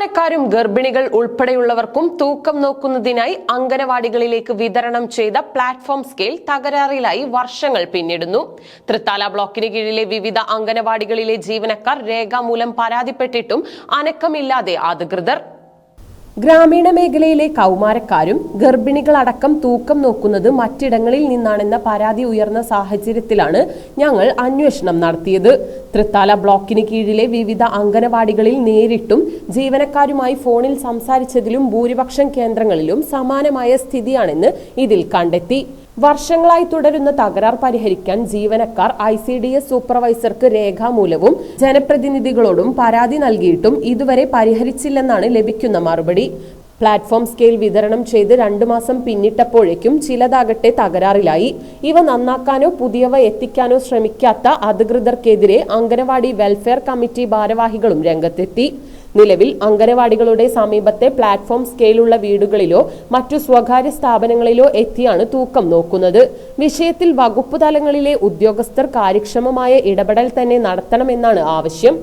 കൗമാരക്കാരും ഗർഭിണികൾ ഉൾപ്പെടെയുള്ളവർക്കും തൂക്കം നോക്കുന്നതിനായി അംഗനവാടികളിലേക്ക് വിതരണം ചെയ്ത പ്ലാറ്റ്ഫോം സ്കെയിൽ തകരാറിലായി വർഷങ്ങൾ പിന്നിടുന്നു. തൃത്താല ബ്ലോക്കിന് കീഴിലെ വിവിധ അംഗനവാടികളിലെ ജീവനക്കാർ രേഖാമൂലം പരാതിപ്പെട്ടിട്ടും അനക്കമില്ലാതെ അധികൃതർ ഗ്രാമീണ മേഖലയിലെ കൗമാരക്കാരും ഗർഭിണികളടക്കം തൂക്കം നോക്കുന്നത് മറ്റിടങ്ങളിൽ നിന്നാണെന്ന പരാതി ഉയർന്ന സാഹചര്യത്തിലാണ് ഞങ്ങൾ അന്വേഷണം നടത്തിയത്. തൃത്താല ബ്ലോക്കിന് കീഴിലെ വിവിധ അംഗനവാടികളിൽ നേരിട്ടും ജീവനക്കാരുമായി ഫോണിൽ സംസാരിച്ചതിലും ഭൂരിപക്ഷം കേന്ദ്രങ്ങളിലും സമാനമായ സ്ഥിതിയാണെന്ന് ഇതിൽ കണ്ടെത്തി. വർഷങ്ങളായി തുടരുന്ന തകരാർ പരിഹരിക്കാൻ ജീവനക്കാർ ഐ സി ഡി എസ് സൂപ്പർവൈസർക്ക് രേഖാമൂലവും ജനപ്രതിനിധികളോടും പരാതി നൽകിയിട്ടും ഇതുവരെ പരിഹരിച്ചില്ലെന്നാണ് ലഭിക്കുന്ന മറുപടി. പ്ലാറ്റ്ഫോം സ്കെയിൽ വിതരണം ചെയ്ത് രണ്ടു മാസം പിന്നിട്ടപ്പോഴേക്കും ചിലതാകട്ടെ തകരാറിലായി. ഇവ നന്നാക്കാനോ പുതിയവ എത്തിക്കാനോ ശ്രമിക്കാത്ത അധികൃതർക്കെതിരെ അംഗനവാടി വെൽഫെയർ കമ്മിറ്റി ഭാരവാഹികളും രംഗത്തെത്തി. നിലവിൽ അംഗനവാടികളുടെ സമീപത്തെ പ്ലാറ്റ്ഫോം സ്കെയിലുള്ള വീടുകളിലോ മറ്റു സ്വകാര്യ സ്ഥാപനങ്ങളിലോ എത്തിയാണ് തൂക്കം നോക്കുന്നത്. വിഷയത്തിൽ വകുപ്പ് തലങ്ങളിലെ ഉദ്യോഗസ്ഥർ കാര്യക്ഷമമായ ഇടപെടൽ തന്നെ നടത്തണമെന്നാണ് ആവശ്യം.